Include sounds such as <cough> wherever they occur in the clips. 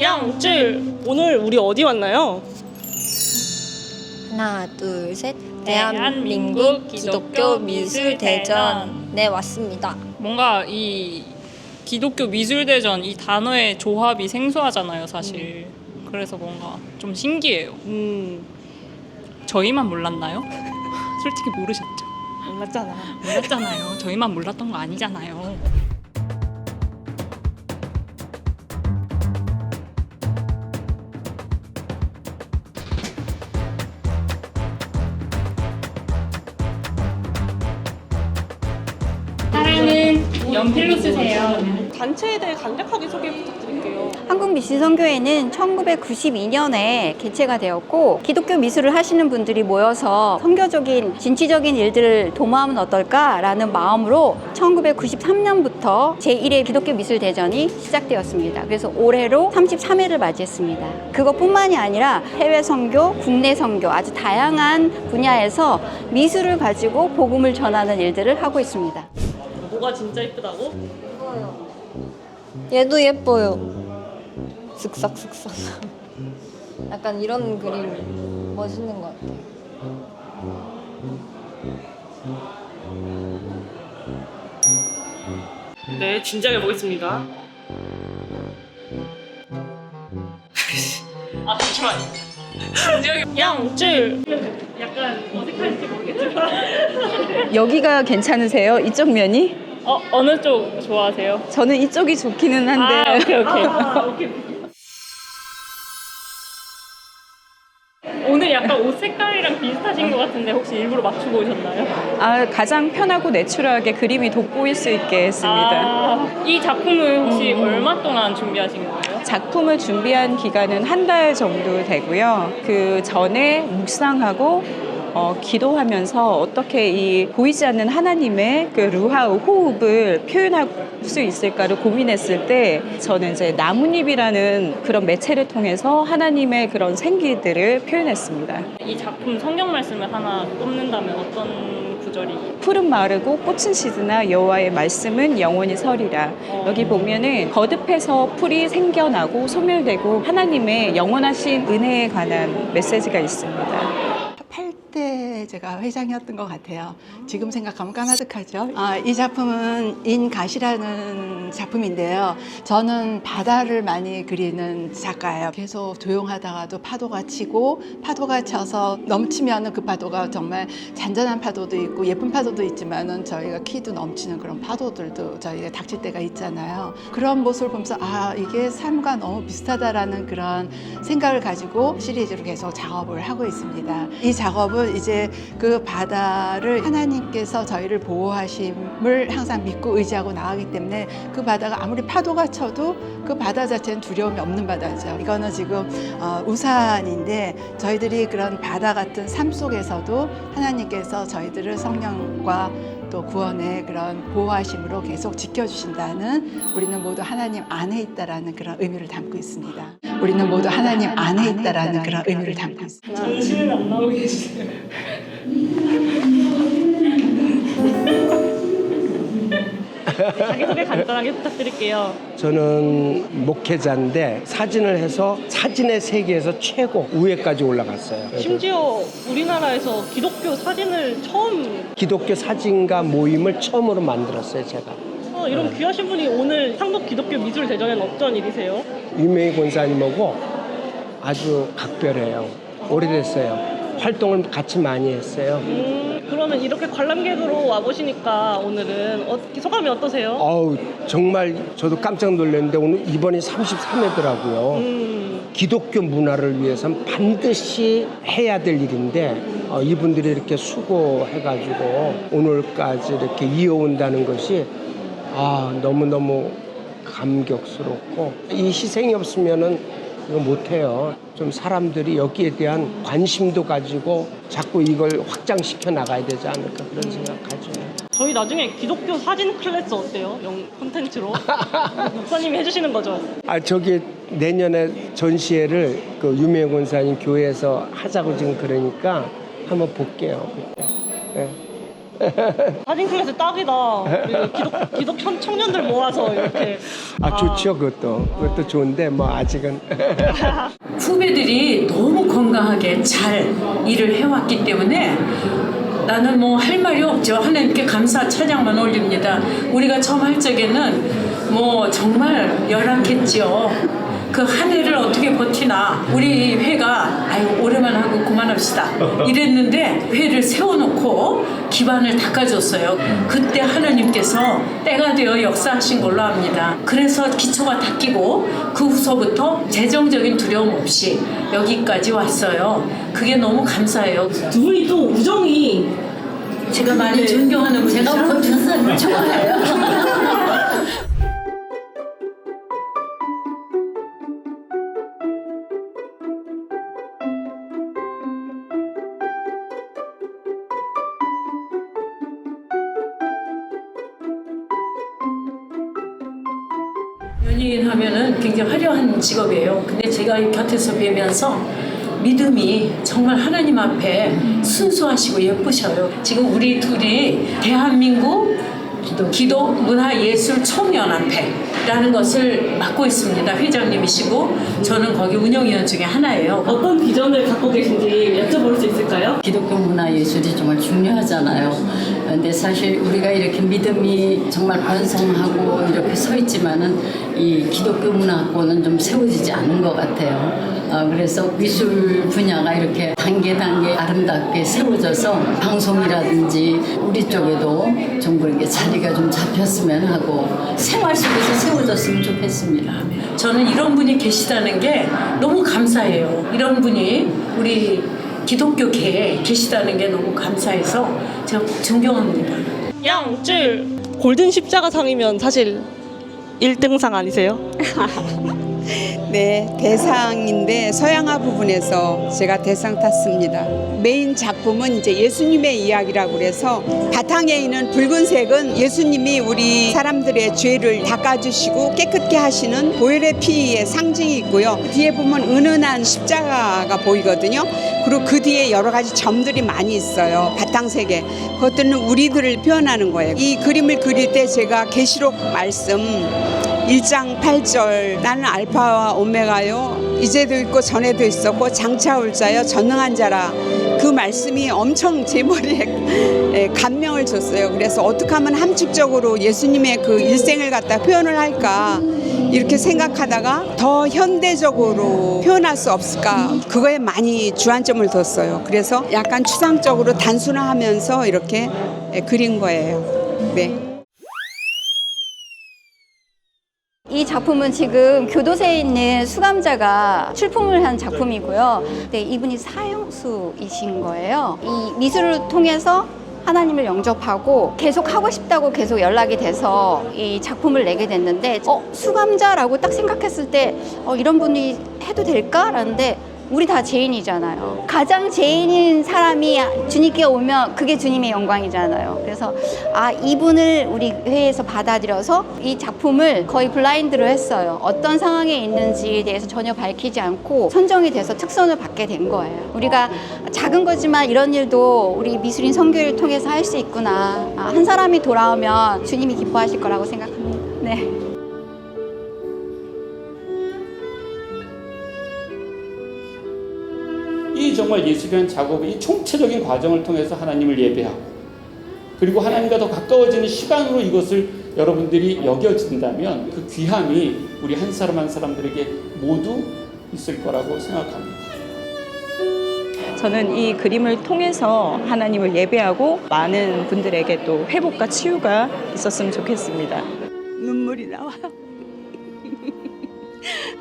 양줄 오늘 우리 어디 왔나요? 하나, 둘, 셋. 대한민국 대한민국 기독교 기독교 미술 대전. 미술대전에 왔습니다. 뭔가 이 기독교 미술 대전 이 단어의 조합이 생소하잖아요, 사실. 그래서 뭔가 좀 신기해요. 음 저희만 몰랐나요? <laughs> 솔직히 모르셨죠? 몰랐잖아. 몰랐잖아요. 저희만 몰랐던 거 아니잖아요. 연필로 쓰세요. 단체에 대해 간략하게 소개 부탁드릴게요. 한국미술선교회는 1992년에 개최가 되었고 기독교 미술을 하시는 분들이 모여서 선교적인 진취적인 일들을 도모하면 어떨까라는 마음으로 1993년부터 제1회 기독교 미술 대전이 시작되었습니다. 그래서 올해로 33회를 맞이했습니다. 그것뿐만이 아니라 해외 선교, 국내 선교 아주 다양한 분야에서 미술을 가지고 복음을 전하는 일들을 하고 있습니다. 뭐가 진짜 이쁘다고? 얘도 예뻐요. 슥싹슥싹. <laughs> 약간 이런 그림 멋있는 것 같아요. 네, 진지하게 보겠습니다. <laughs> 아. 진지하게. 양줄 약간 어색할지 모르겠지만 여기가 괜찮으세요? 이쪽 면이? 어 어느 쪽 좋아하세요? 저는 이쪽이 좋기는 한데 아 오케이 오케이. <laughs> 아, 오케이. 오늘 약간 옷 색깔이랑 비슷하신 것 같은데 혹시 일부러 맞추고 오셨나요? 아, 가장 편하고 내추럴하게 그림이 돋보일 수 있게 했습니다. 아, 이 작품을 혹시 얼마 동안 준비하신 거예요? 작품을 준비한 기간은 한 달 정도 되고요. 그 전에 묵상하고 어, 기도하면서 어떻게 이 보이지 않는 하나님의 그 루하우 호흡을 표현할 수 있을까를 고민했을 때 저는 이제 나뭇잎이라는 그런 매체를 통해서 하나님의 그런 생기들을 표현했습니다. 이 작품 성경 말씀을 하나 꼽는다면 어떤 구절이? 푸른 마르고 꽃은 시드나 여호와의 말씀은 영원히 서리라. 여기 보면은 거듭해서 풀이 생겨나고 소멸되고 하나님의 영원하신 은혜에 관한 메시지가 있습니다. 8대 제가 회장이었던 것 같아요. 지금 생각하면 까마득하죠. 아, 이 작품은 인가시라는 작품인데요. 저는 바다를 많이 그리는 작가예요. 계속 조용하다가도 파도가 치고 파도가 쳐서 넘치면 그 파도가 정말 잔잔한 파도도 있고 예쁜 파도도 있지만은 저희가 키도 넘치는 그런 파도들도 저희가 닥칠 때가 있잖아요. 그런 모습을 보면서 아 이게 삶과 너무 비슷하다라는 그런 생각을 가지고 시리즈로 계속 작업을 하고 있습니다. 이 작 업은 이제 그 바다를 하나님께서 저희를 보호하심을 항상 믿고 의지하고 나가기 때문에 그 바다가 아무리 파도가 쳐도 그 바다 자체는 두려움이 없는 바다죠. 이거는 지금 어, 우산인데 저희들이 그런 바다 같은 삶 속에서도 하나님께서 저희들을 성령과 또 구원의 그런 보호하심으로 계속 지켜주신다는 우리는 모두 하나님 안에 있다라는 그런 의미를 담고 있습니다. 우리는 모두 하나님 안에 있다라는 그런 의미를 담고 있습니다. 정신은 안 나오게 해주세요. 네, 자기소개 간단하게 부탁드릴게요. 저는 목회자인데 사진을 해서 사진의 세계에서 최고 우회까지 올라갔어요. 심지어 우리나라에서 기독교 사진을 처음 기독교 사진가 모임을 처음으로 만들었어요, 제가. 어, 이런 귀하신 분이 오늘 한국 기독교 미술 대전에는 어떤 일이세요? 유명희 권사님하고 아주 각별해요. 오래됐어요. 활동을 같이 많이 했어요. 음, 그러면 이렇게 관람객으로 와보시니까 오늘은 어, 소감이 어떠세요? 어우, 정말 저도 깜짝 놀랐는데 오늘 이번이 33회더라고요. 음, 기독교 문화를 위해서는 반드시 해야 될 일인데 어, 이분들이 이렇게 수고해가지고 오늘까지 이렇게 이어온다는 것이 아 너무너무 감격스럽고 이 희생이 없으면은 이거 못해요. 좀 사람들이 여기에 대한 관심도 가지고 자꾸 이걸 확장시켜 나가야 되지 않을까 그런 생각하죠. 저희 나중에 기독교 사진 클래스 어때요? 영 콘텐츠로 <laughs> 목사님이 해주시는 거죠? 아 저기 내년에 전시회를 그 유명 권사님 교회에서 하자고 지금 그러니까 한번 볼게요. 그때. 네. 사진 클래스 딱이다. 기독 기독 청- 청년들 모아서 이렇게. 아 좋죠 그것도 그것도 좋은데 뭐 아직은 <laughs> 후배들이 너무 건강하게 잘 일을 해왔기 때문에 나는 뭐 할 말이 없죠. 하나님께 감사 찬양만 올립니다. 우리가 처음 할 적에는 뭐 정말 열악했지요. 그 한 해를 어떻게 버티나. 우리 회가 아유 오래만 하고 그만합시다. 이랬는데 회를 세워놓고 기반을 닦아줬어요. 그때 하나님께서 때가 되어 역사하신 걸로 압니다. 그래서 기초가 닦이고 그 후서부터 재정적인 두려움 없이 여기까지 왔어요. 그게 너무 감사해요. 두 분이 또 우정이 제가 많이 존경하는 분이죠? 제가 좋아해요 하면은 굉장히 화려한 직업이에요. 근데 제가 이 곁에서 뵈면서 믿음이 정말 하나님 앞에 순수하시고 예쁘셔요. 지금 우리 둘이 대한민국 기독 문화 예술 청년합회라는 것을 맡고 있습니다. 회장님이시고 저는 거기 운영위원 중에 하나예요. 어떤 비전을 갖고 계신지 여쭤볼 수 있을까요? 기독교 문화 예술이 정말 중요하잖아요. 근데 사실 우리가 이렇게 믿음이 정말 번성하고 이렇게 서 있지만은 이 기독교 문화권은 좀 세워지지 않은 것 같아요. 어, 그래서 미술 분야가 이렇게 단계 단계 아름답게 세워져서 방송이라든지 우리 쪽에도 좀 그렇게 자리가 좀 잡혔으면 하고 생활 속에서 세워졌으면 좋겠습니다. 저는 이런 분이 계시다는 게 너무 감사해요. 이런 분이 우리 기독교계에 계시다는 게 너무 감사해서 제가 존경합니다. 양줄 골든 십자가상이면 사실 1등상 아니세요? <laughs> 네, 대상인데 서양화 부분에서 제가 대상 탔습니다. 메인 작품은 이제 예수님의 이야기라고 그래서 바탕에 있는 붉은색은 예수님이 우리 사람들의 죄를 닦아주시고 깨끗 게 하시는 보혈의 피의 상징이 있고요. 그 뒤에 보면 은은한 십자가가 보이거든요. 그리고 그 뒤에 여러 가지 점들이 많이 있어요. 바탕색에. 그것들은 우리들을 표현하는 거예요. 이 그림을 그릴 때 제가 계시록 말씀 1장 8절 나는 알파와 오메가요 이제도 있고 전에도 있었고 장차 올 자여 전능한 자라 그 말씀이 엄청 제 머리에 예, 감명을 줬어요. 그래서 어떻게 하면 함축적으로 예수님의 그 일생을 갖다 표현을 할까 이렇게 생각하다가 더 현대적으로 표현할 수 없을까 그거에 많이 주안점을 뒀어요. 그래서 약간 추상적으로 단순화하면서 이렇게 예, 그린 거예요. 네. 이 작품은 지금 교도소에 있는 수감자가 출품을 한 작품이고요. 네, 이분이 사형수이신 거예요. 이 미술을 통해서 하나님을 영접하고 계속 하고 싶다고 계속 연락이 돼서 이 작품을 내게 됐는데 어 수감자라고 딱 생각했을 때 어, 이런 분이 해도 될까라는데 우리 다 죄인이잖아요. 가장 죄인인 사람이 주님께 오면 그게 주님의 영광이잖아요. 그래서 아 이분을 우리 회에서 받아들여서 이 작품을 거의 블라인드로 했어요. 어떤 상황에 있는지에 대해서 전혀 밝히지 않고 선정이 돼서 특선을 받게 된 거예요. 우리가 작은 거지만 이런 일도 우리 미술인 선교를 통해서 할 수 있구나. 아, 한 사람이 돌아오면 주님이 기뻐하실 거라고 생각합니다. 네. 정말 예술이라는 작업의 이 총체적인 과정을 통해서 하나님을 예배하고 그리고 하나님과 더 가까워지는 시간으로 이것을 여러분들이 여겨진다면 그 귀함이 우리 한 사람 한 사람들에게 모두 있을 거라고 생각합니다. 저는 이 그림을 통해서 하나님을 예배하고 많은 분들에게 또 회복과 치유가 있었으면 좋겠습니다. 눈물이 나와요.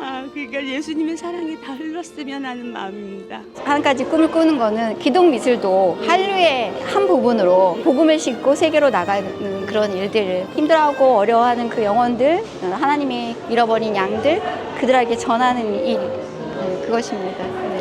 아, 그러니까 예수님의 사랑이 다 흘렀으면 하는 마음입니다. 한 가지 꿈을 꾸는 거는 기독 미술도 한류의 한 부분으로 복음을 싣고 세계로 나가는 그런 일들을 힘들어하고 어려워하는 그 영혼들, 하나님이 잃어버린 양들, 그들에게 전하는 일, 네, 그것입니다. 네.